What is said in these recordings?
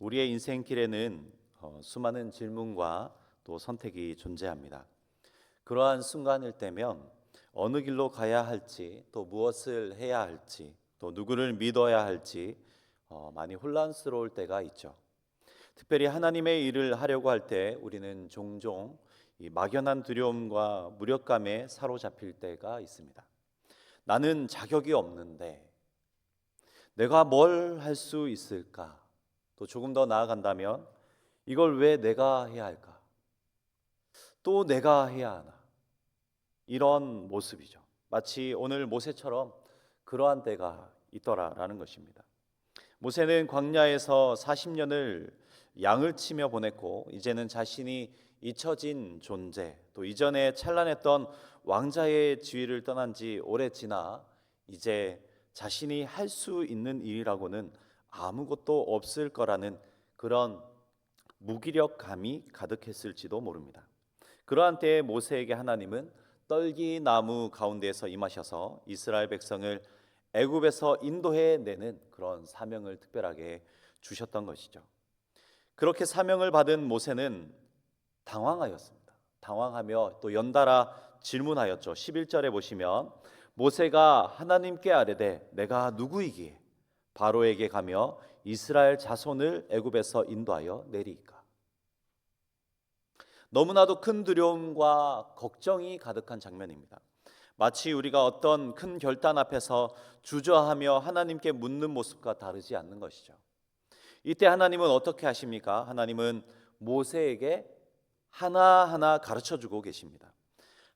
우리의 인생길에는 어, 수많은 질문과 또 선택이 존재합니다. 그러한 순간일 때면 어느 길로 가야 할지 또 무엇을 해야 할지 또 누구를 믿어야 할지 어, 많이 혼란스러울 때가 있죠. 특별히 하나님의 일을 하려고 할 때 우리는 종종 이 막연한 두려움과 무력감에 사로잡힐 때가 있습니다. 나는 자격이 없는데 내가 뭘 할 수 있을까? 또 조금 더 나아간다면 이걸 왜 내가 해야 할까? 또 내가 해야 하나? 이런 모습이죠. 마치 오늘 모세처럼 그러한 때가 있더라라는 것입니다. 모세는 광야에서 40년을 양을 치며 보냈고 이제는 자신이 잊혀진 존재 또 이전에 찬란했던 왕자의 지위를 떠난 지 오래 지나 이제 자신이 할 수 있는 일이라고는 아무것도 없을 거라는 그런 무기력감이 가득했을지도 모릅니다. 그러한 때에 모세에게 하나님은 떨기 나무 가운데에서 임하셔서 이스라엘 백성을 애굽에서 인도해 내는 그런 사명을 특별하게 주셨던 것이죠. 그렇게 사명을 받은 모세는 당황하였습니다. 당황하며 또 연달아 질문하였죠. 11절에 보시면 모세가 하나님께 아뢰되 내가 누구이기에 바로에게 가며 이스라엘 자손을 애굽에서 인도하여 내리이까. 너무나도 큰 두려움과 걱정이 가득한 장면입니다. 마치 우리가 어떤 큰 결단 앞에서 주저하며 하나님께 묻는 모습과 다르지 않는 것이죠. 이때 하나님은 어떻게 하십니까? 하나님은 모세에게 하나하나 가르쳐 주고 계십니다.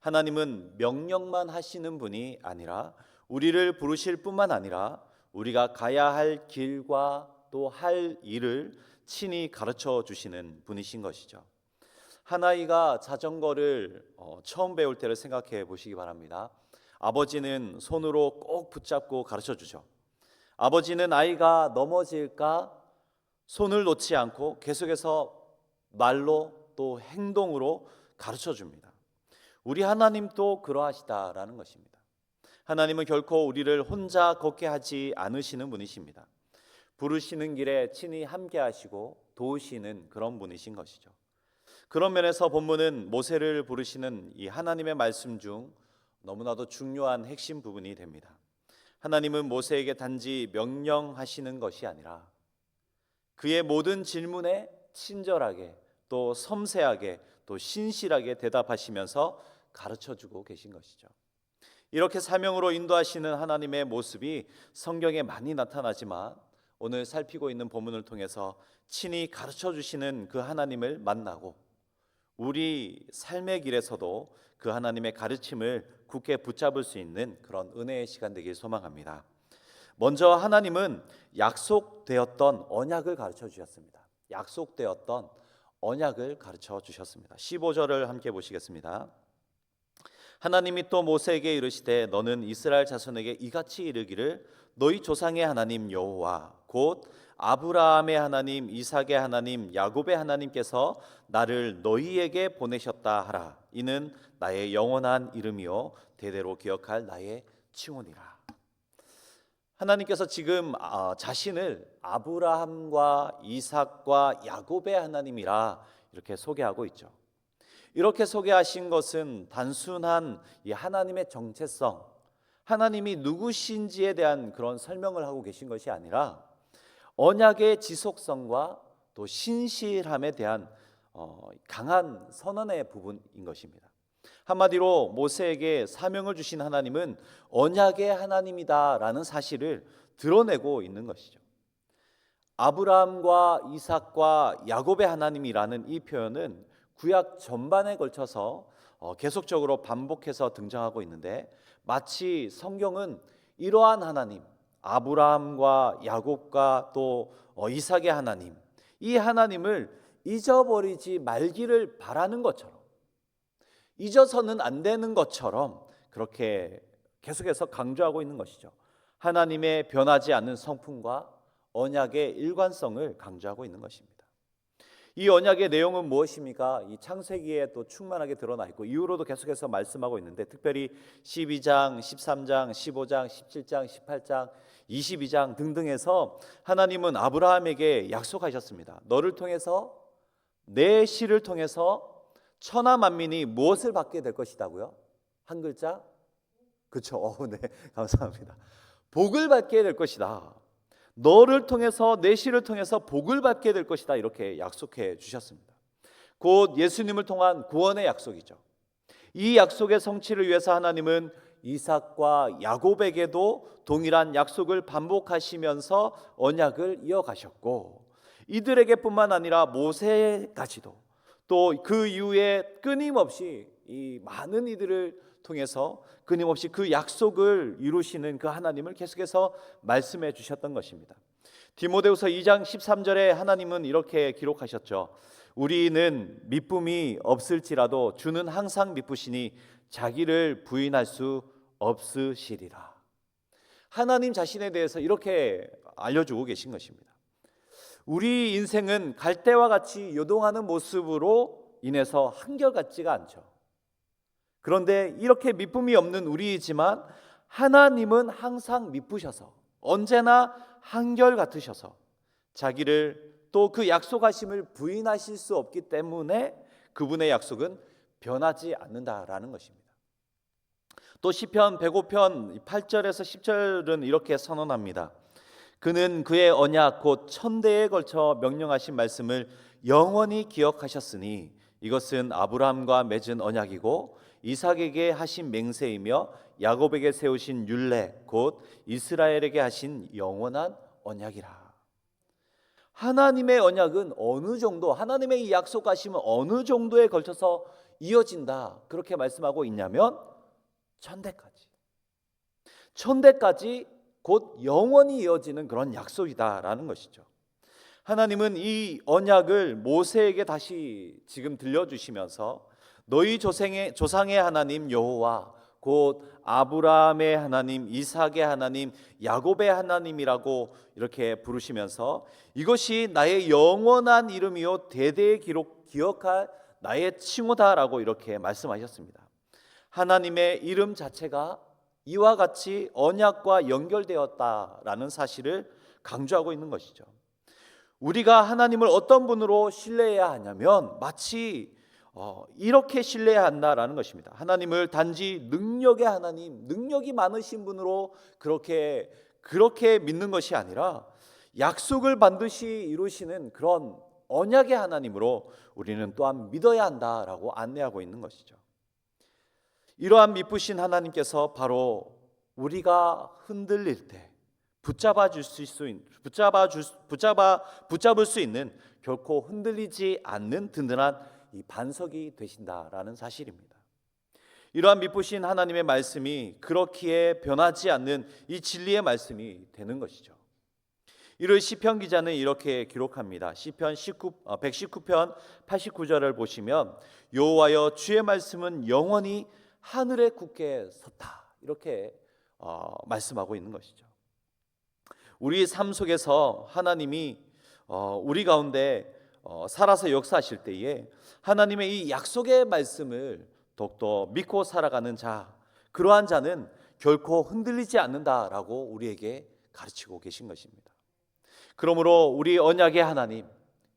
하나님은 명령만 하시는 분이 아니라 우리를 부르실 뿐만 아니라 우리가 가야 할 길과 또 할 일을 친히 가르쳐 주시는 분이신 것이죠. 한 아이가 자전거를 어, 처음 배울 때를 생각해 보시기 바랍니다. 아버지는 손으로 꼭 붙잡고 가르쳐 주죠. 아버지는 아이가 넘어질까 손을 놓지 않고 계속해서 말로 또 행동으로 가르쳐 줍니다. 우리 하나님도 그러하시다라는 것입니다. 하나님은 결코 우리를 혼자 걷게 하지 않으시는 분이십니다. 부르시는 길에 친히 함께 하시고 도우시는 그런 분이신 것이죠. 그런 면에서 본문은 모세를 부르시는 이 하나님의 말씀 중 너무나도 중요한 핵심 부분이 됩니다. 하나님은 모세에게 단지 명령하시는 것이 아니라 그의 모든 질문에 친절하게 또 섬세하게 또 신실하게 대답하시면서 가르쳐 주고 계신 것이죠. 이렇게 사명으로 인도하시는 하나님의 모습이 성경에 많이 나타나지만 오늘 살피고 있는 본문을 통해서 친히 가르쳐 주시는 그 하나님을 만나고 우리 삶의 길에서도 그 하나님의 가르침을 굳게 붙잡을 수 있는 그런 은혜의 시간 되길 소망합니다. 먼저 하나님은 약속되었던 언약을 가르쳐 주셨습니다. 약속되었던 언약을 가르쳐 주셨습니다. 15절을 함께 보시겠습니다. 하나님이 또 모세에게 이르시되 너는 이스라엘 자손에게 이같이 이르기를 너희 조상의 하나님 여호와 곧 아브라함의 하나님 이삭의 하나님 야곱의 하나님께서 나를 너희에게 보내셨다 하라 이는 나의 영원한 이름이요 대대로 기억할 나의 칭호니라 하나님께서 지금 아, 자신을 아브라함과 이삭과 야곱의 하나님이라 이렇게 소개하고 있죠. 이렇게 소개하신 것은 단순한 이 하나님의 정체성, 하나님이 누구신지에 대한 그런 설명을 하고 계신 것이 아니라 언약의 지속성과 또 신실함에 대한 어, 강한 선언의 부분인 것입니다. 한마디로 모세에게 사명을 주신 하나님은 언약의 하나님이다라는 사실을 드러내고 있는 것이죠. 아브라함과 이삭과 야곱의 하나님이라는 이 표현은 구약 전반에 걸쳐서 어, 계속적으로 반복해서 등장하고 있는데 마치 성경은 이러한 하나님, 아브라함과 야곱과 또 어, 이삭의 하나님, 이 하나님을 잊어버리지 말기를 바라는 것처럼 잊어서는 안 되는 것처럼 그렇게 계속해서 강조하고 있는 것이죠. 하나님의 변하지 않는 성품과 언약의 일관성을 강조하고 있는 것입니다. 이 언약의 내용은 무엇입니까? 이 창세기에 또 충만하게 드러나 있고 이후로도 계속해서 말씀하고 있는데 특별히 12장, 13장, 15장, 17장, 18장, 22장 등등에서 하나님은 아브라함에게 약속하셨습니다. 너를 통해서 내 씨를 통해서 천하 만민이 무엇을 받게 될 것이다고요? 한 글자? 그렇죠. 어, 네. 감사합니다. 복을 받게 될 것이다. 너를 통해서 내 씨를 통해서 복을 받게 될 것이다 이렇게 약속해 주셨습니다. 곧 예수님을 통한 구원의 약속이죠. 이 약속의 성취를 위해서 하나님은 이삭과 야곱에게도 동일한 약속을 반복하시면서 언약을 이어가셨고 이들에게뿐만 아니라 모세까지도 또 그 이후에 끊임없이 이 많은 이들을 통해서 끊임없이 그 약속을 이루시는 그 하나님을 계속해서 말씀해 주셨던 것입니다. 디모데후서 2장 13절에 하나님은 이렇게 기록하셨죠. 우리는 미쁨이 없을지라도 주는 항상 미쁘시니 자기를 부인할 수 없으시리라. 하나님 자신에 대해서 이렇게 알려주고 계신 것입니다. 우리 인생은 갈대와 같이 요동하는 모습으로 인해서 한결같지가 않죠. 그런데 이렇게 미쁨이 없는 우리이지만 하나님은 항상 미쁘셔서 언제나 한결 같으셔서 자기를 또 그 약속하심을 부인하실 수 없기 때문에 그분의 약속은 변하지 않는다라는 것입니다. 또 시편 105편 8절에서 10절은 이렇게 선언합니다. 그는 그의 언약 곧 천대에 걸쳐 명령하신 말씀을 영원히 기억하셨으니 이것은 아브라함과 맺은 언약이고 이삭에게 하신 맹세이며 야곱에게 세우신 율례 곧 이스라엘에게 하신 영원한 언약이라. 하나님의 언약은 어느 정도 하나님의 이 약속하심은 어느 정도에 걸쳐서 이어진다. 그렇게 말씀하고 있냐면 천대까지. 천대까지 곧 영원히 이어지는 그런 약속이다라는 것이죠. 하나님은 이 언약을 모세에게 다시 지금 들려주시면서 너희 조상의, 조상의 하나님 여호와 곧 아브라함의 하나님, 이삭의 하나님, 야곱의 하나님이라고 이렇게 부르시면서 이것이 나의 영원한 이름이요 대대의 기록 기억할 나의 칭호다라고 이렇게 말씀하셨습니다. 하나님의 이름 자체가 이와 같이 언약과 연결되었다라는 사실을 강조하고 있는 것이죠. 우리가 하나님을 어떤 분으로 신뢰해야 하냐면 마치 어, 이렇게 신뢰해야 한다라는 것입니다. 하나님을 단지 능력의 하나님, 능력이 많으신 분으로 그렇게 그렇게 믿는 것이 아니라 약속을 반드시 이루시는 그런 언약의 하나님으로 우리는 또한 믿어야 한다라고 안내하고 있는 것이죠. 이러한 미쁘신 하나님께서 바로 우리가 흔들릴 때 붙잡아 줄수 붙잡아 줄 붙잡아 붙잡을 수 있는 결코 흔들리지 않는 든든한 이 반석이 되신다라는 사실입니다. 이러한 미쁘신 하나님의 말씀이 그렇기에 변하지 않는 이 진리의 말씀이 되는 것이죠. 이를 시편 기자는 이렇게 기록합니다. 시편 19 119편 89절을 보시면 여호와여 주의 말씀은 영원히 하늘에 굳게 섰다. 이렇게 어, 말씀하고 있는 것이죠. 우리 삶 속에서 하나님이 어, 우리 가운데 어, 살아서 역사하실 때에 하나님의 이 약속의 말씀을 더욱더 믿고 살아가는 자 그러한 자는 결코 흔들리지 않는다라고 우리에게 가르치고 계신 것입니다. 그러므로 우리 언약의 하나님,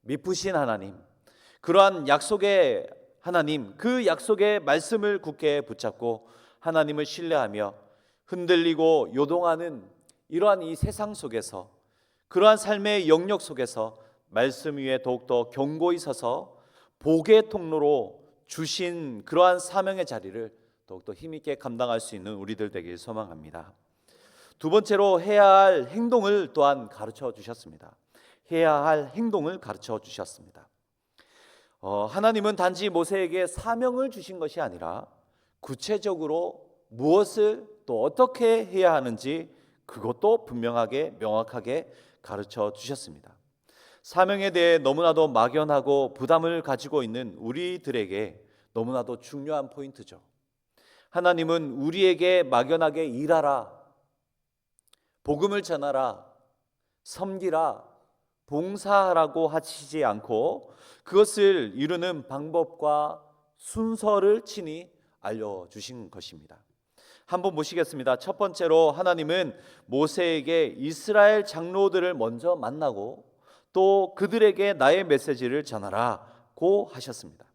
미쁘신 하나님, 그러한 약속의 하나님, 그 약속의 말씀을 굳게 붙잡고 하나님을 신뢰하며 흔들리고 요동하는 이러한 이 세상 속에서 그러한 삶의 영역 속에서 말씀 위에 더욱더 견고히 서서 복의 통로로 주신 그러한 사명의 자리를 더욱더 힘있게 감당할 수 있는 우리들 되길 소망합니다. 두 번째로 해야 할 행동을 또한 가르쳐 주셨습니다. 해야 할 행동을 가르쳐 주셨습니다. 어, 하나님은 단지 모세에게 사명을 주신 것이 아니라 구체적으로 무엇을 또 어떻게 해야 하는지 그것도 분명하게 명확하게 가르쳐 주셨습니다. 사명에 대해 너무나도 막연하고 부담을 가지고 있는 우리들에게 너무나도 중요한 포인트죠. 하나님은 우리에게 막연하게 일하라, 복음을 전하라, 섬기라, 봉사하라고 하시지 않고 그것을 이루는 방법과 순서를 친히 알려주신 것입니다. 한번 보시겠습니다. 첫 번째로 하나님은 모세에게 이스라엘 장로들을 먼저 만나고 또 그들에게 나의 메시지를 전하라고 하셨습니다.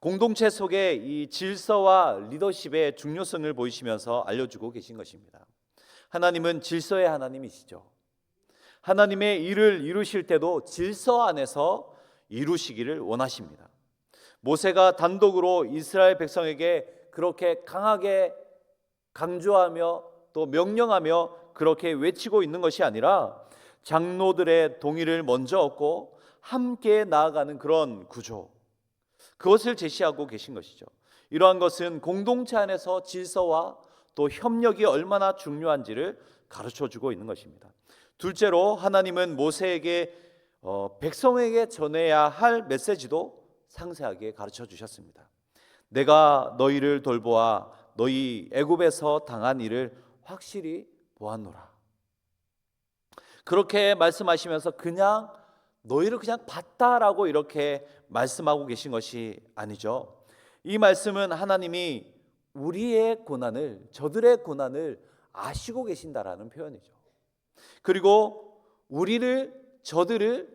공동체 속에 이 질서와 리더십의 중요성을 보이시면서 알려주고 계신 것입니다. 하나님은 질서의 하나님이시죠. 하나님의 일을 이루실 때도 질서 안에서 이루시기를 원하십니다. 모세가 단독으로 이스라엘 백성에게 그렇게 강하게 강조하며 또 명령하며 그렇게 외치고 있는 것이 아니라 장로들의 동의를 먼저 얻고 함께 나아가는 그런 구조 그것을 제시하고 계신 것이죠. 이러한 것은 공동체 안에서 질서와 또 협력이 얼마나 중요한지를 가르쳐 주고 있는 것입니다. 둘째로 하나님은 모세에게 어, 백성에게 전해야 할 메시지도 상세하게 가르쳐 주셨습니다. 내가 너희를 돌보아 너희 애굽에서 당한 일을 확실히 보았노라. 그렇게 말씀하시면서 그냥 너희를 그냥 봤다라고 이렇게 말씀하고 계신 것이 아니죠. 이 말씀은 하나님이 우리의 고난을 저들의 고난을 아시고 계신다라는 표현이죠. 그리고 우리를 저들을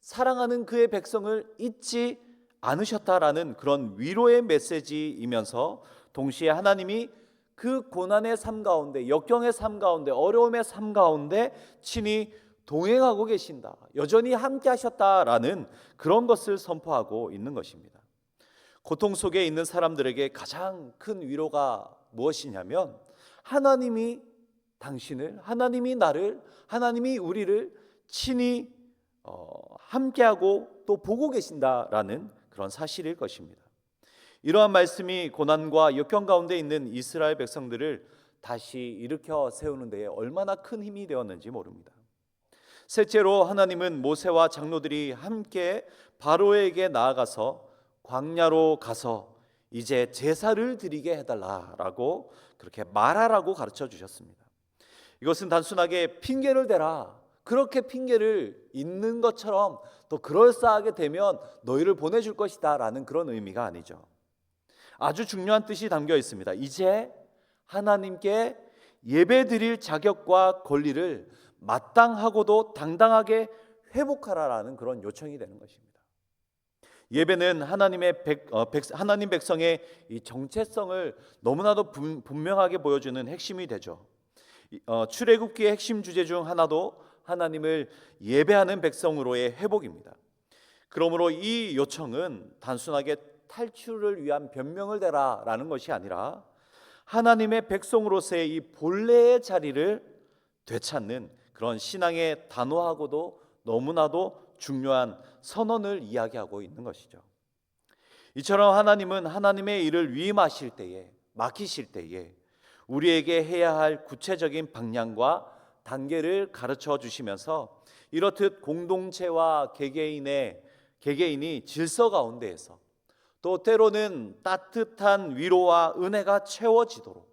사랑하는 그의 백성을 잊지 않으셨다라는 그런 위로의 메시지이면서 동시에 하나님이 그 고난의 삶 가운데 역경의 삶 가운데 어려움의 삶 가운데 친히 동행하고 계신다. 여전히 함께 하셨다라는 그런 것을 선포하고 있는 것입니다. 고통 속에 있는 사람들에게 가장 큰 위로가 무엇이냐면 하나님이 당신을 하나님이 나를 하나님이 우리를 친히 어, 함께하고 또 보고 계신다라는 그런 사실일 것입니다. 이러한 말씀이 고난과 역경 가운데 있는 이스라엘 백성들을 다시 일으켜 세우는 데에 얼마나 큰 힘이 되었는지 모릅니다. 셋째로 하나님은 모세와 장로들이 함께 바로에게 나아가서 광야로 가서 이제 제사를 드리게 해달라라고 그렇게 말하라고 가르쳐 주셨습니다. 이것은 단순하게 핑계를 대라. 그렇게 핑계를 있는 것처럼 또 그럴싸하게 되면 너희를 보내줄 것이다 라는 그런 의미가 아니죠. 아주 중요한 뜻이 담겨 있습니다. 이제 하나님께 예배 드릴 자격과 권리를 마땅하고도 당당하게 회복하라라는 그런 요청이 되는 것입니다. 예배는 하나님의 백, 어, 백, 하나님 백성의 이 정체성을 너무나도 분, 분명하게 보여주는 핵심이 되죠. 어, 출애굽기의 핵심 주제 중 하나도 하나님을 예배하는 백성으로의 회복입니다. 그러므로 이 요청은 단순하게 탈출을 위한 변명을 대라라는 것이 아니라 하나님의 백성으로서의 이 본래의 자리를 되찾는 그런 신앙의 단호하고도 너무나도 중요한 선언을 이야기하고 있는 것이죠. 이처럼 하나님은 하나님의 일을 위임하실 때에 맡기실 때에 우리에게 해야 할 구체적인 방향과 단계를 가르쳐 주시면서 이렇듯 공동체와 개개인의 개개인이 질서 가운데에서 또 때로는 따뜻한 위로와 은혜가 채워지도록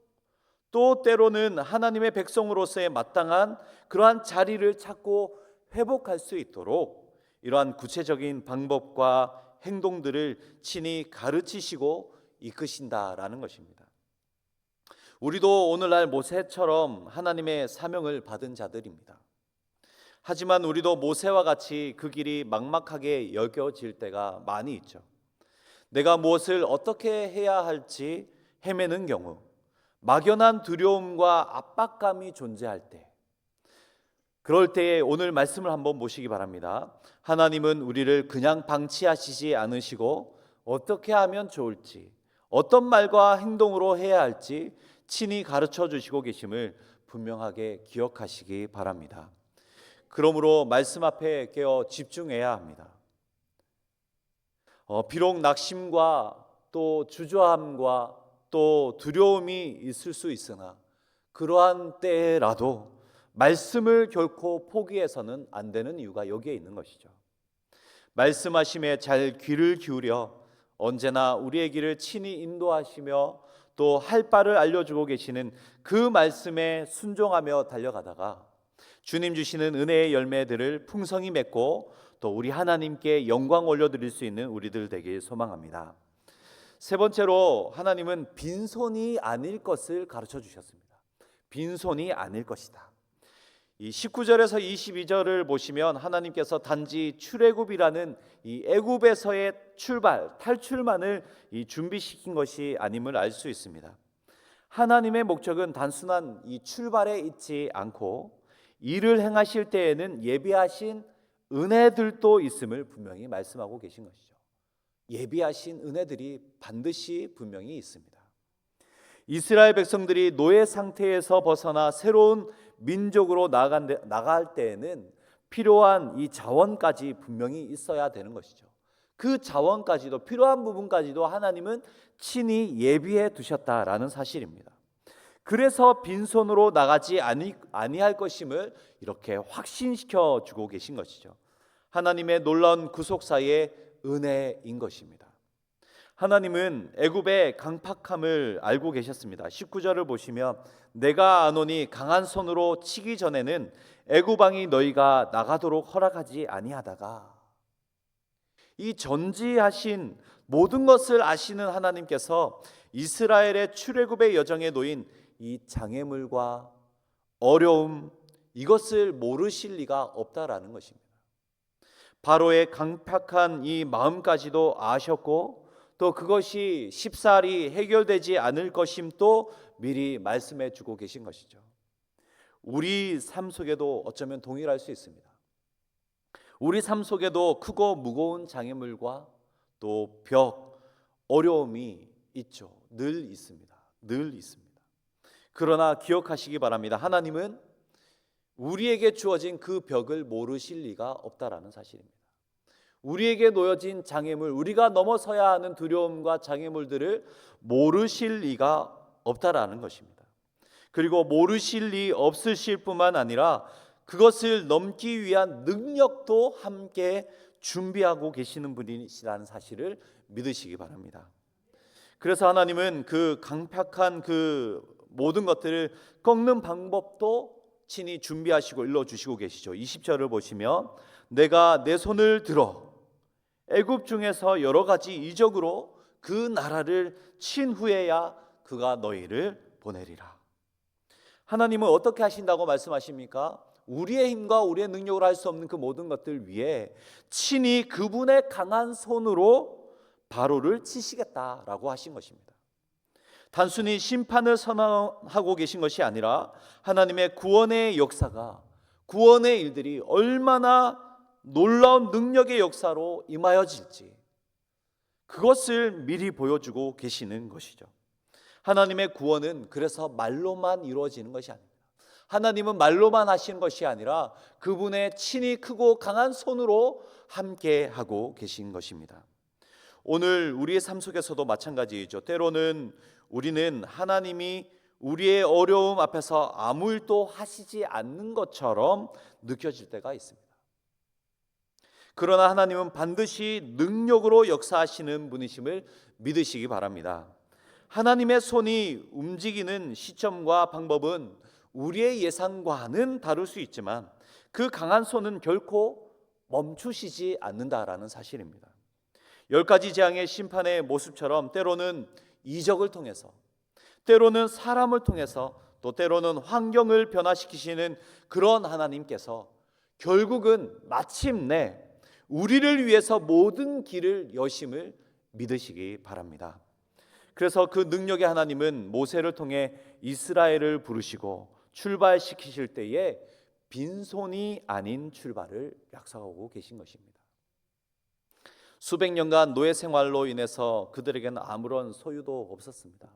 또 때로는 하나님의 백성으로서의 마땅한 그러한 자리를 찾고 회복할 수 있도록 이러한 구체적인 방법과 행동들을 친히 가르치시고 이끄신다라는 것입니다. 우리도 오늘날 모세처럼 하나님의 사명을 받은 자들입니다. 하지만 우리도 모세와 같이 그 길이 막막하게 여겨질 때가 많이 있죠. 내가 무엇을 어떻게 해야 할지 헤매는 경우, 막연한 두려움과 압박감이 존재할 때, 그럴 때에 오늘 말씀을 한번 보시기 바랍니다. 하나님은 우리를 그냥 방치하시지 않으시고 어떻게 하면 좋을지, 어떤 말과 행동으로 해야 할지 친히 가르쳐 주시고 계심을 분명하게 기억하시기 바랍니다. 그러므로 말씀 앞에 깨어 집중해야 합니다. 어, 비록 낙심과 또 주저함과 또 두려움이 있을 수 있으나 그러한 때라도 말씀을 결코 포기해서는 안 되는 이유가 여기에 있는 것이죠. 말씀하심에 잘 귀를 기울여 언제나 우리의 길을 친히 인도하시며 또 할 바를 알려주고 계시는 그 말씀에 순종하며 달려가다가 주님 주시는 은혜의 열매들을 풍성히 맺고 또 우리 하나님께 영광 올려드릴 수 있는 우리들 되길 소망합니다. 세 번째로 하나님은 빈손이 아닐 것을 가르쳐 주셨습니다. 빈손이 아닐 것이다. 이 19절에서 22절을 보시면 하나님께서 단지 출애굽이라는 이 애굽에서의 출발, 탈출만을 이 준비시킨 것이 아님을 알 수 있습니다. 하나님의 목적은 단순한 이 출발에 있지 않고 일을 행하실 때에는 예비하신 은혜들도 있음을 분명히 말씀하고 계신 것이죠. 예비하신 은혜들이 반드시 분명히 있습니다. 이스라엘 백성들이 노예 상태에서 벗어나 새로운 민족으로 나간 나갈 때에는 필요한 이 자원까지 분명히 있어야 되는 것이죠. 그 자원까지도 필요한 부분까지도 하나님은 친히 예비해 두셨다라는 사실입니다. 그래서 빈손으로 나가지 아니, 아니할 것임을 이렇게 확신시켜 주고 계신 것이죠. 하나님의 놀라운 구속사의 은혜인 것입니다. 하나님은 애굽의 강팍함을 알고 계셨습니다. 19절을 보시면 내가 아노니 강한 손으로 치기 전에는 애굽 왕이 너희가 나가도록 허락하지 아니하다가 이 전지하신 모든 것을 아시는 하나님께서 이스라엘의 출애굽의 여정에 놓인 이 장애물과 어려움 이것을 모르실 리가 없다라는 것입니다. 바로의 강팍한 이 마음까지도 아셨고 또 그것이 쉽사리 해결되지 않을 것임도 미리 말씀해 주고 계신 것이죠. 우리 삶 속에도 어쩌면 동일할 수 있습니다. 우리 삶 속에도 크고 무거운 장애물과 또 벽, 어려움이 있죠. 늘 있습니다. 늘 있습니다. 그러나 기억하시기 바랍니다. 하나님은 우리에게 주어진 그 벽을 모르실 리가 없다라는 사실입니다. 우리에게 놓여진 장애물, 우리가 넘어서야 하는 두려움과 장애물들을 모르실 리가 없다라는 것입니다. 그리고 모르실 리 없으실 뿐만 아니라 그것을 넘기 위한 능력도 함께 준비하고 계시는 분이시라는 사실을 믿으시기 바랍니다. 그래서 하나님은 그 강팍한 그 모든 것들을 꺾는 방법도 친히 준비하시고 일러 주시고 계시죠. 20절을 보시면 내가 내 손을 들어 애굽 중에서 여러 가지 이적으로 그 나라를 친 후에야 그가 너희를 보내리라. 하나님은 어떻게 하신다고 말씀하십니까? 우리의 힘과 우리의 능력으로 할 수 없는 그 모든 것들 위에 친히 그분의 강한 손으로 바로를 치시겠다라고 하신 것입니다. 단순히 심판을 선언하고 계신 것이 아니라 하나님의 구원의 역사가 구원의 일들이 얼마나 놀라운 능력의 역사로 임하여질지 그것을 미리 보여주고 계시는 것이죠. 하나님의 구원은 그래서 말로만 이루어지는 것이 아닙니다. 하나님은 말로만 하시는 것이 아니라 그분의 친히 크고 강한 손으로 함께 하고 계신 것입니다. 오늘 우리의 삶 속에서도 마찬가지이죠. 때로는 우리는 하나님이 우리의 어려움 앞에서 아무 일도 하시지 않는 것처럼 느껴질 때가 있습니다. 그러나 하나님은 반드시 능력으로 역사하시는 분이심을 믿으시기 바랍니다. 하나님의 손이 움직이는 시점과 방법은 우리의 예상과는 다를 수 있지만 그 강한 손은 결코 멈추시지 않는다라는 사실입니다. 열 가지 재앙의 심판의 모습처럼 때로는 이적을 통해서 때로는 사람을 통해서 또 때로는 환경을 변화시키시는 그런 하나님께서 결국은 마침내 우리를 위해서 모든 길을 여심을 믿으시기 바랍니다. 그래서 그 능력의 하나님은 모세를 통해 이스라엘을 부르시고 출발시키실 때에 빈손이 아닌 출발을 약속하고 계신 것입니다. 수백 년간 노예 생활로 인해서 그들에게는 아무런 소유도 없었습니다.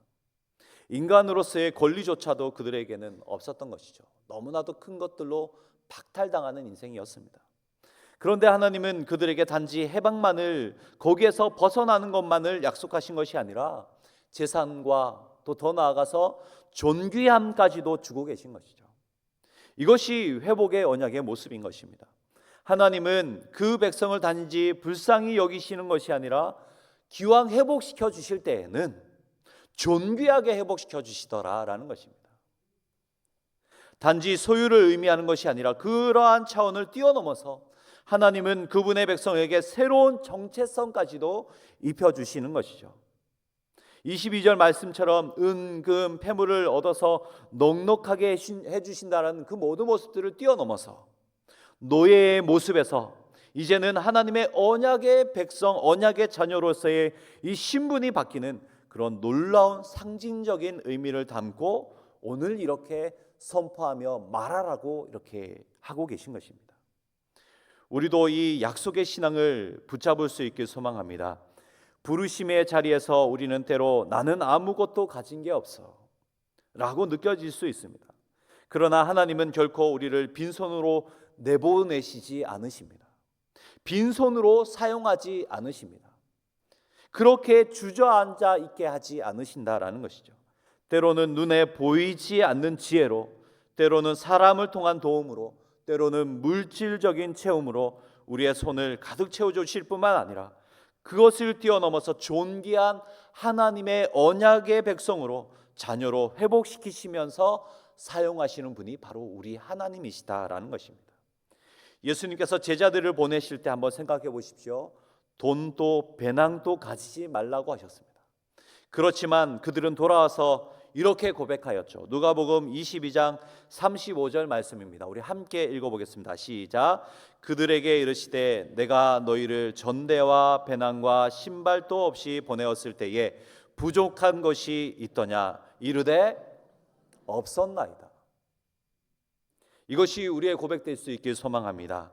인간으로서의 권리조차도 그들에게는 없었던 것이죠. 너무나도 큰 것들로 박탈당하는 인생이었습니다. 그런데 하나님은 그들에게 단지 해방만을 거기에서 벗어나는 것만을 약속하신 것이 아니라 재산과 또 더 나아가서 존귀함까지도 주고 계신 것이죠. 이것이 회복의 언약의 모습인 것입니다. 하나님은 그 백성을 단지 불쌍히 여기시는 것이 아니라 기왕 회복시켜 주실 때에는 존귀하게 회복시켜 주시더라라는 것입니다. 단지 소유를 의미하는 것이 아니라 그러한 차원을 뛰어넘어서 하나님은 그분의 백성에게 새로운 정체성까지도 입혀 주시는 것이죠. 22절 말씀처럼 은금 패물을 얻어서 넉넉하게 해 주신다는 그 모든 모습들을 뛰어넘어서 노예의 모습에서 이제는 하나님의 언약의 백성, 언약의 자녀로서의 이 신분이 바뀌는 그런 놀라운 상징적인 의미를 담고 오늘 이렇게 선포하며 말하라고 이렇게 하고 계신 것입니다. 우리도 이 약속의 신앙을 붙잡을 수 있길 소망합니다. 부르심의 자리에서 우리는 때로 나는 아무것도 가진 게 없어 라고 느껴질 수 있습니다. 그러나 하나님은 결코 우리를 빈손으로 내보내시지 않으십니다. 빈손으로 사용하지 않으십니다. 그렇게 주저앉아 있게 하지 않으신다라는 것이죠. 때로는 눈에 보이지 않는 지혜로, 때로는 사람을 통한 도움으로, 때로는 물질적인 체험으로 우리의 손을 가득 채워 주실 뿐만 아니라 그것을 뛰어넘어서 존귀한 하나님의 언약의 백성으로 자녀로 회복시키시면서 사용하시는 분이 바로 우리 하나님이시다라는 것입니다. 예수님께서 제자들을 보내실 때 한번 생각해 보십시오. 돈도 배낭도 가지지 말라고 하셨습니다. 그렇지만 그들은 돌아와서 이렇게 고백하였죠. 누가복음 22장 35절 말씀입니다. 우리 함께 읽어 보겠습니다. 시작. 그들에게 이르시되 내가 너희를 전대와 배낭과 신발도 없이 보내었을 때에 부족한 것이 있더냐 이르되 없었나이다. 이것이 우리의 고백될 수 있길 소망합니다.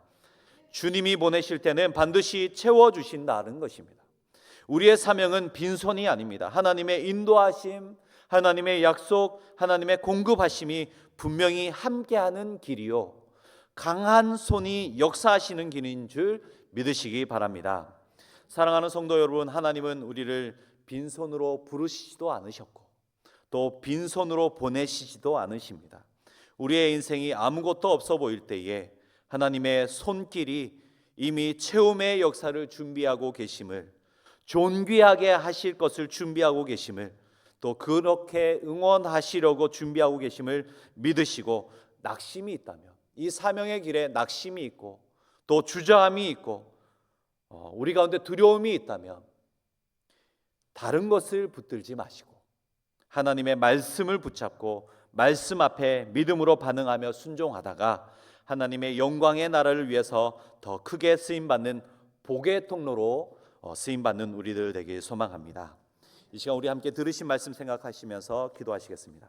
주님이 보내실 때는 반드시 채워 주신다는 것입니다. 우리의 사명은 빈손이 아닙니다. 하나님의 인도하심, 하나님의 약속, 하나님의 공급하심이 분명히 함께하는 길이요. 강한 손이 역사하시는 길인 줄 믿으시기 바랍니다. 사랑하는 성도 여러분, 하나님은 우리를 빈손으로 부르시지도 않으셨고 또 빈손으로 보내시지도 않으십니다. 우리의 인생이 아무것도 없어 보일 때에 하나님의 손길이 이미 체험의 역사를 준비하고 계심을 존귀하게 하실 것을 준비하고 계심을 또 그렇게 응원하시려고 준비하고 계심을 믿으시고 낙심이 있다면 이 사명의 길에 낙심이 있고 또 주저함이 있고 어, 우리 가운데 두려움이 있다면 다른 것을 붙들지 마시고 하나님의 말씀을 붙잡고 말씀 앞에 믿음으로 반응하며 순종하다가 하나님의 영광의 나라를 위해서 더 크게 쓰임 받는 복의 통로로 어, 쓰임 받는 우리들 되길 소망합니다. 이 시간 우리 함께 들으신 말씀 생각하시면서 기도하시겠습니다.